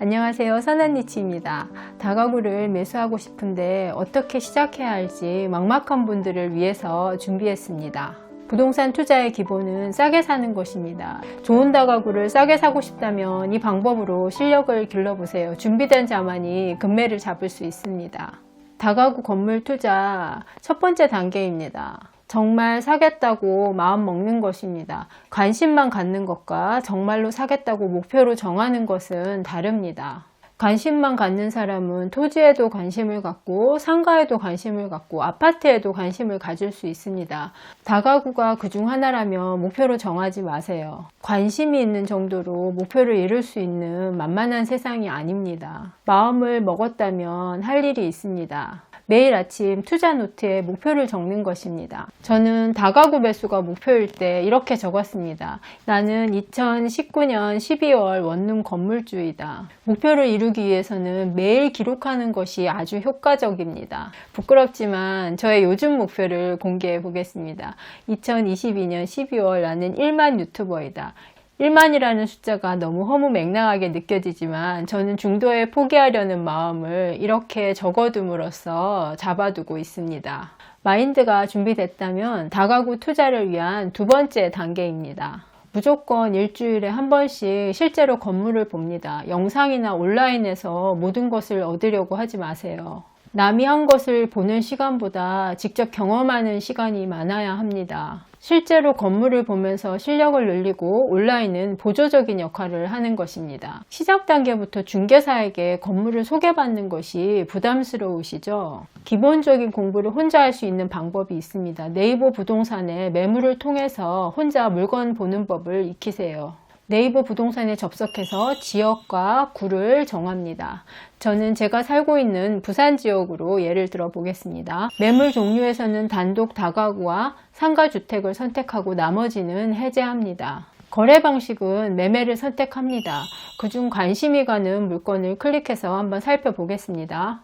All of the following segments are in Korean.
안녕하세요. 선한니치입니다. 다가구를 매수하고 싶은데 어떻게 시작해야 할지 막막한 분들을 위해서 준비했습니다. 부동산 투자의 기본은 싸게 사는 것입니다. 좋은 다가구를 싸게 사고 싶다면 이 방법으로 실력을 길러보세요. 준비된 자만이 금매를 잡을 수 있습니다. 다가구 건물 투자 첫 번째 단계입니다. 정말 사겠다고 마음 먹는 것입니다. 관심만 갖는 것과 정말로 사겠다고 목표로 정하는 것은 다릅니다. 관심만 갖는 사람은 토지에도 관심을 갖고 상가에도 관심을 갖고 아파트에도 관심을 가질 수 있습니다. 다가구가 그중 하나라면 목표로 정하지 마세요. 관심이 있는 정도로 목표를 이룰 수 있는 만만한 세상이 아닙니다. 마음을 먹었다면 할 일이 있습니다. 매일 아침 투자 노트에 목표를 적는 것입니다. 저는 다가구 매수가 목표일 때 이렇게 적었습니다. 나는 2019년 12월 원룸 건물주이다. 목표를 이루기 위해서는 매일 기록하는 것이 아주 효과적입니다. 부끄럽지만 저의 요즘 목표를 공개해 보겠습니다. 2022년 12월 나는 1만 유튜버이다. 1만이라는 숫자가 너무 허무 맹랑하게 느껴지지만 저는 중도에 포기하려는 마음을 이렇게 적어둠으로써 잡아두고 있습니다. 마인드가 준비됐다면 다가구 투자를 위한 두 번째 단계입니다. 무조건 일주일에 한 번씩 실제로 건물을 봅니다. 영상이나 온라인에서 모든 것을 얻으려고 하지 마세요. 남이 한 것을 보는 시간보다 직접 경험하는 시간이 많아야 합니다. 실제로 건물을 보면서 실력을 늘리고 온라인은 보조적인 역할을 하는 것입니다. 시작 단계부터 중개사에게 건물을 소개받는 것이 부담스러우시죠? 기본적인 공부를 혼자 할 수 있는 방법이 있습니다. 네이버 부동산에 매물을 통해서 혼자 물건 보는 법을 익히세요. 네이버 부동산에 접속해서 지역과 구를 정합니다. 저는 제가 살고 있는 부산 지역으로 예를 들어 보겠습니다. 매물 종류에서는 단독 다가구와 상가주택을 선택하고 나머지는 해제합니다. 거래 방식은 매매를 선택합니다. 그중 관심이 가는 물건을 클릭해서 한번 살펴보겠습니다.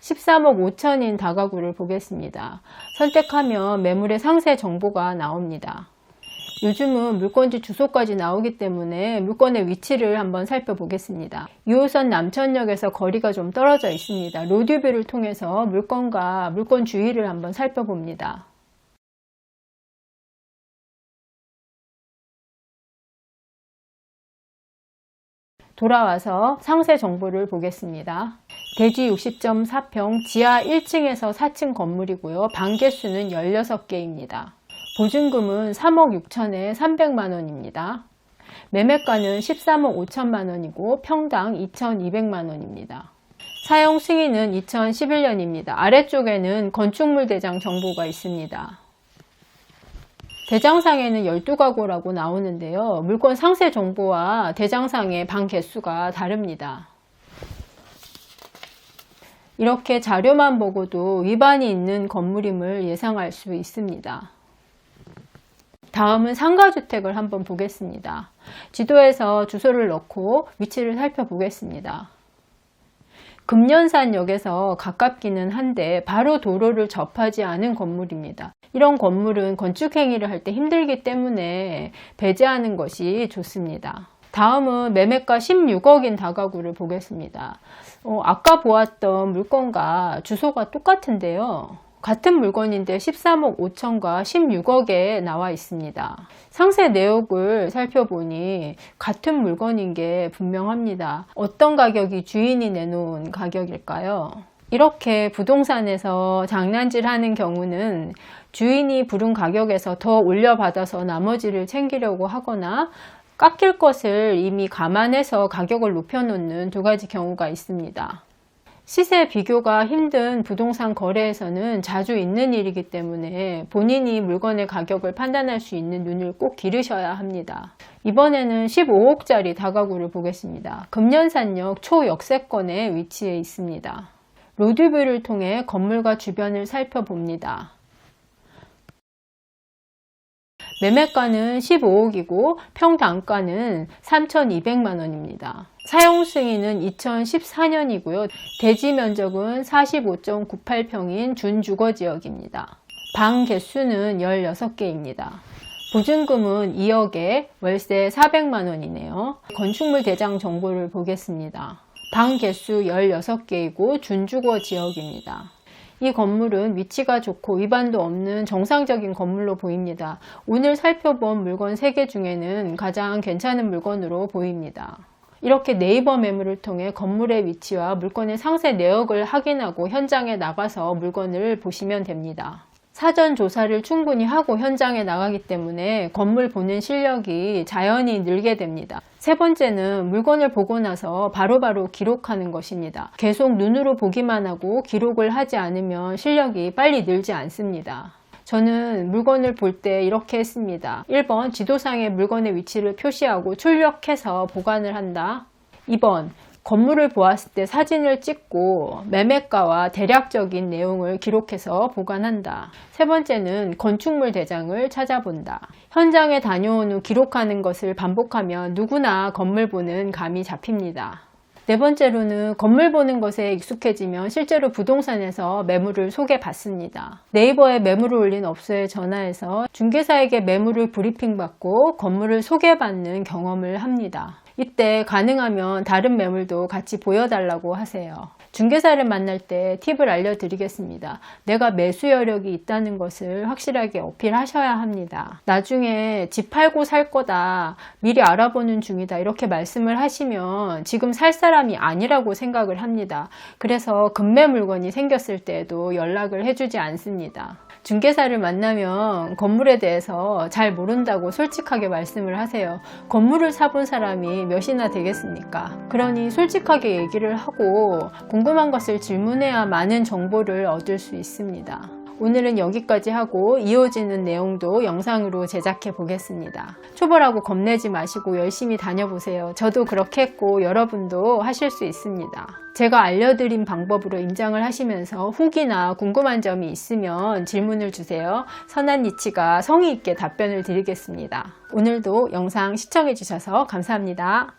13억 5천인 다가구를 보겠습니다. 선택하면 매물의 상세 정보가 나옵니다. 요즘은 물건지 주소까지 나오기 때문에 물건의 위치를 한번 살펴보겠습니다. 2호선 남천역에서 거리가 좀 떨어져 있습니다. 로드뷰를 통해서 물건과 물건 주위를 한번 살펴봅니다. 돌아와서 상세 정보를 보겠습니다. 대지 60.4평 지하 1층에서 4층 건물이고요. 방 개수는 16개입니다. 보증금은 3억 6천에 300만 원입니다. 매매가는 13억 5천만 원이고 평당 2,200만 원입니다. 사용 승인은 2011년입니다. 아래쪽에는 건축물 대장 정보가 있습니다. 대장상에는 12가구라고 나오는데요. 물건 상세 정보와 대장상의 방 개수가 다릅니다. 이렇게 자료만 보고도 위반이 있는 건물임을 예상할 수 있습니다. 다음은 상가주택을 한번 보겠습니다. 지도에서 주소를 넣고 위치를 살펴보겠습니다. 금년산역에서 가깝기는 한데 바로 도로를 접하지 않은 건물입니다. 이런 건물은 건축행위를 할 때 힘들기 때문에 배제하는 것이 좋습니다. 다음은 매매가 16억인 다가구를 보겠습니다. 어, 아까 보았던 물건과 주소가 똑같은데요. 같은 물건인데 13억 5천과 16억에 나와 있습니다. 상세 내역을 살펴보니 같은 물건인 게 분명합니다. 어떤 가격이 주인이 내놓은 가격일까요? 이렇게 부동산에서 장난질 하는 경우는 주인이 부른 가격에서 더 올려받아서 나머지를 챙기려고 하거나 깎일 것을 이미 감안해서 가격을 높여놓는 두 가지 경우가 있습니다. 시세 비교가 힘든 부동산 거래에서는 자주 있는 일이기 때문에 본인이 물건의 가격을 판단할 수 있는 눈을 꼭 기르셔야 합니다. 이번에는 15억짜리 다가구를 보겠습니다. 금년산역 초역세권에 위치해 있습니다. 로드뷰를 통해 건물과 주변을 살펴봅니다. 매매가는 15억이고 평당가는 3,200만 원입니다. 사용 승인은 2014년이고요. 대지 면적은 45.98평인 준주거 지역입니다. 방 개수는 16개입니다. 보증금은 2억에 월세 400만 원이네요. 건축물 대장 정보를 보겠습니다. 방 개수 16개이고 준주거 지역입니다. 이 건물은 위치가 좋고 위반도 없는 정상적인 건물로 보입니다. 오늘 살펴본 물건 3개 중에는 가장 괜찮은 물건으로 보입니다. 이렇게 네이버 매물을 통해 건물의 위치와 물건의 상세 내역을 확인하고 현장에 나가서 물건을 보시면 됩니다. 사전 조사를 충분히 하고 현장에 나가기 때문에 건물 보는 실력이 자연히 늘게 됩니다. 세 번째는 물건을 보고 나서 바로 바로 기록하는 것입니다. 계속 눈으로 보기만 하고 기록을 하지 않으면 실력이 빨리 늘지 않습니다. 저는 물건을 볼 때 이렇게 했습니다. 1번 지도상의 물건의 위치를 표시하고 출력해서 보관을 한다. 2번 건물을 보았을 때 사진을 찍고 매매가와 대략적인 내용을 기록해서 보관한다. 세 번째는 건축물 대장을 찾아본다. 현장에 다녀온 후 기록하는 것을 반복하면 누구나 건물 보는 감이 잡힙니다. 네 번째로는 건물 보는 것에 익숙해지면 실제로 부동산에서 매물을 소개받습니다. 네이버에 매물을 올린 업소에 전화해서 중개사에게 매물을 브리핑 받고 건물을 소개받는 경험을 합니다. 이때 가능하면 다른 매물도 같이 보여달라고 하세요. 중개사를 만날 때 팁을 알려드리겠습니다. 내가 매수 여력이 있다는 것을 확실하게 어필하셔야 합니다. 나중에 집 팔고 살 거다, 미리 알아보는 중이다, 이렇게 말씀을 하시면 지금 살 사람이 아니라고 생각을 합니다. 그래서 급매 물건이 생겼을 때에도 연락을 해주지 않습니다. 중개사를 만나면 건물에 대해서 잘 모른다고 솔직하게 말씀을 하세요. 건물을 사본 사람 이 몇이나 되겠습니까? 그러니 솔직하게 얘기를 하고 궁금한 것을 질문해야 많은 정보를 얻을 수 있습니다. 오늘은 여기까지 하고 이어지는 내용도 영상으로 제작해 보겠습니다. 초보라고 겁내지 마시고 열심히 다녀보세요. 저도 그렇게 했고 여러분도 하실 수 있습니다. 제가 알려드린 방법으로 임장을 하시면서 후기나 궁금한 점이 있으면 질문을 주세요. 선한 이치가 성의 있게 답변을 드리겠습니다. 오늘도 영상 시청해 주셔서 감사합니다.